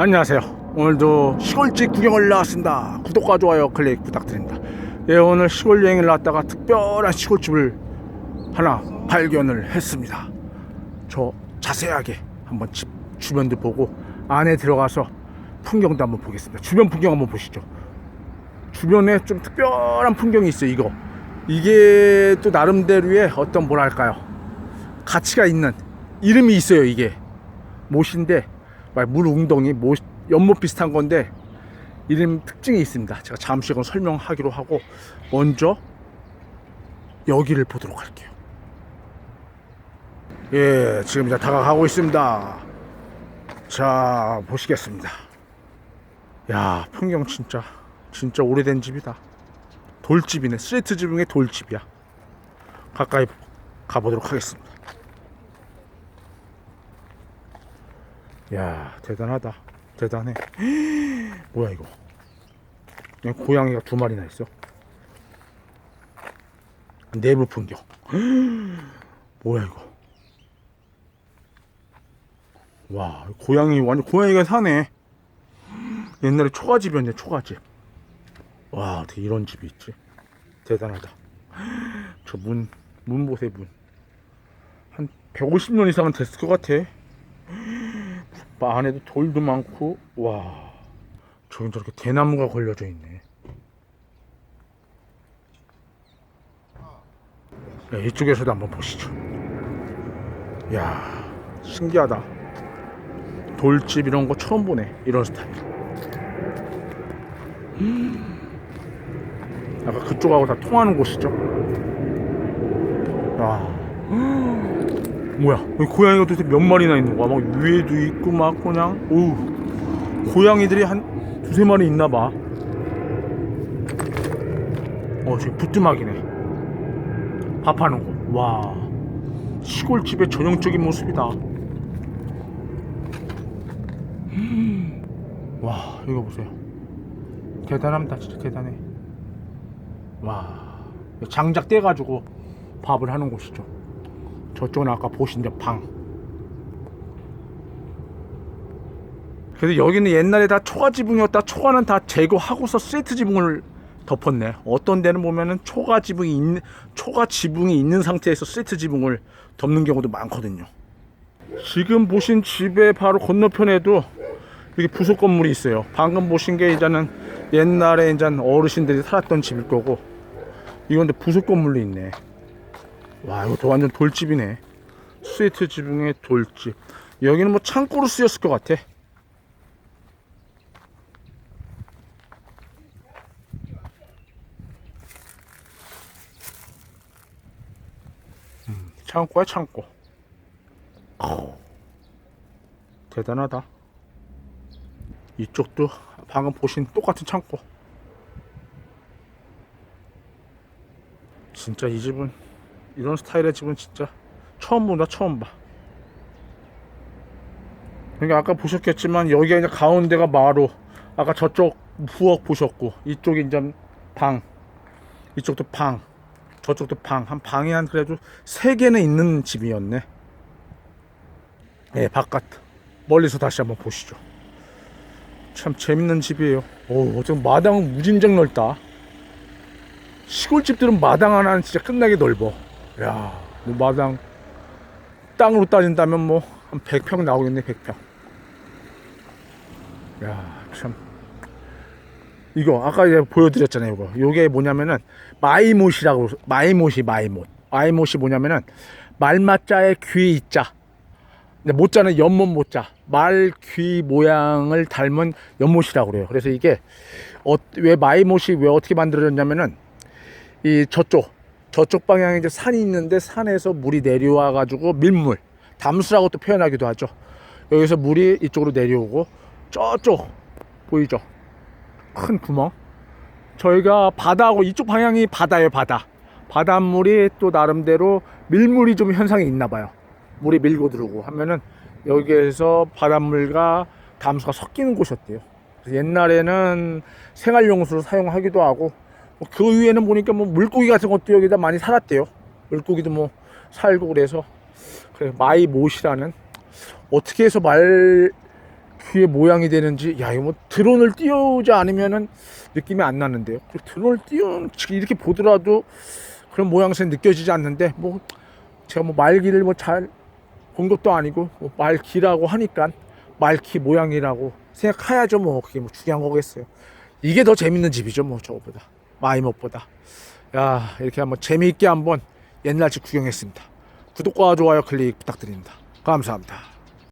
안녕하세요. 오늘도 시골집 구경을 나왔습니다. 구독과 좋아요 클릭 부탁드립니다. 예, 오늘 시골 여행을 나왔다가 특별한 시골집을 하나 발견을 했습니다. 저 자세하게 한번 집 주변도 보고 안에 들어가서 풍경도 한번 보겠습니다. 주변 풍경 한번 보시죠. 주변에 좀 특별한 풍경이 있어요. 이거 이게 또 나름대로의 어떤 뭐랄까요 가치가 있는 이름이 있어요. 이게 못인데 말 물웅덩이 못 연못 비슷한 건데 이름 특징이 있습니다. 제가 잠시 건 설명하기로 하고 먼저 여기를 보도록 할게요. 예, 지금 이제 다가가고 있습니다. 자, 보시겠습니다. 야, 풍경 진짜 진짜 오래된 집이다. 돌집이네. 집 중에 돌집이야. 가까이 가보도록 하겠습니다. 야 대단하다. 대단해. 뭐야 이거? 그냥 고양이가 두 마리나 있어? 내부 풍경. 뭐야 이거? 와 고양이 완전 고양이가 사네. 옛날에 초가집이었네 초가집. 와 어떻게 이런 집이 있지? 대단하다. 저 문 문 보세요 문한 150년 이상은 됐을 것 같아. 뭐 안에도 돌도 많고 와. 저긴 저렇게 대나무가 걸려져 있네. 야, 이쪽에서도 한번 보시죠. 야 신기하다. 돌집 이런 거 처음 보네 이런 스타일. 음. 아까 그쪽하고 다 통하는 곳이죠? 아 뭐야? 고양이가 도대체 몇 마리나 있는 거야? 막 위에도 있고 막 그냥 오 고양이들이 한 두세 마리 있나 봐어 저기 부뚜막이네. 밥하는 거와. 시골 집의 전형적인 모습이다. 음. 와 이거 보세요. 대단합니다 진짜 대단해 와. 장작 떼가지고 밥을 하는 곳이죠 저쪽은 아까 보신 저 방. 그래서 여기는 옛날에 다 초가 지붕이었다. 초가는 다 제거하고서 세트 지붕을 덮었네. 어떤 데는 보면은 초가 지붕이 있는 초가 지붕이 있는 상태에서 세트 지붕을 덮는 경우도 많거든요. 지금 보신 집의 바로 건너편에도 이렇게 부속 건물이 있어요. 방금 보신 게 이제는 옛날에 이제 어르신들이 살았던 집일 거고 이건 근데 부속 건물로 있네. 와 이것도 완전 돌집이네. 스위트 지붕의 돌집. 여기는 뭐 창고로 쓰였을 것 같아. 음, 창고야 창고. 대단하다. 이쪽도 방금 보신 똑같은 창고. 진짜 이 집은 이런 스타일의 집은 진짜 처음 본다 처음 봐. 그러니까 아까 보셨겠지만 여기가 이제 가운데가 마루 아까 저쪽 부엌 보셨고 이쪽이 이제 방 이쪽도 방 저쪽도 방. 한 방이 한 그래도 세 개는 있는 집이었네. 예 바깥. 멀리서 다시 한번 보시죠. 참 재밌는 집이에요. 오 어쩜 마당은 무진장 넓다. 시골집들은 마당 하나는 진짜 끝나게 넓어 야, 뭐 마당 땅으로 따진다면 뭐 한 100평 나오겠네, 100평. 야, 참. 이거 아까 이제 보여드렸잖아요, 이거. 요게 뭐냐면은 마이못이라고 마이못이 마이못. 마이못이 뭐냐면은 말마자의 귀 있자. 근데 못자는 연못 못자. 말 귀 모양을 닮은 연못이라고 그래요. 그래서 이게 어, 왜 마이못이 왜 어떻게 만들어졌냐면은 이 저쪽 저쪽 방향에 이제 산이 있는데 산에서 물이 내려와 가지고 밀물 담수라고 또 표현하기도 하죠. 여기서 물이 이쪽으로 내려오고 저쪽 보이죠? 큰 구멍. 저희가 바다하고 이쪽 방향이 바다예요 바다. 바닷물이 또 나름대로 밀물이 좀 현상이 있나 봐요. 물이 밀고 들어오고 하면은 여기에서 바닷물과 담수가 섞이는 곳이었대요. 옛날에는 생활용수로 사용하기도 하고 뭐그 위에는 보니까 뭐 물고기 같은 것도 여기다 많이 살았대요. 물고기도 뭐 살고 그래서 그래 마이 못이라는 어떻게 해서 말 귀의 모양이 되는지 야 이거 뭐 드론을 띄우지 않으면은 느낌이 안 나는데요. 그 드론을 띄운 이렇게 보더라도 그런 모양새는 느껴지지 않는데 뭐 제가 뭐 말기를 뭐 잘 본 것도 아니고 뭐 말기라고 하니까 말기 모양이라고 생각해야죠 뭐 그게 뭐 중요한 거겠어요. 이게 더 재밌는 집이죠 뭐 저거보다 마이못보다. 야 이렇게 한번 재미있게 한번 옛날 집 구경했습니다. 구독과 좋아요 클릭 부탁드립니다. 감사합니다.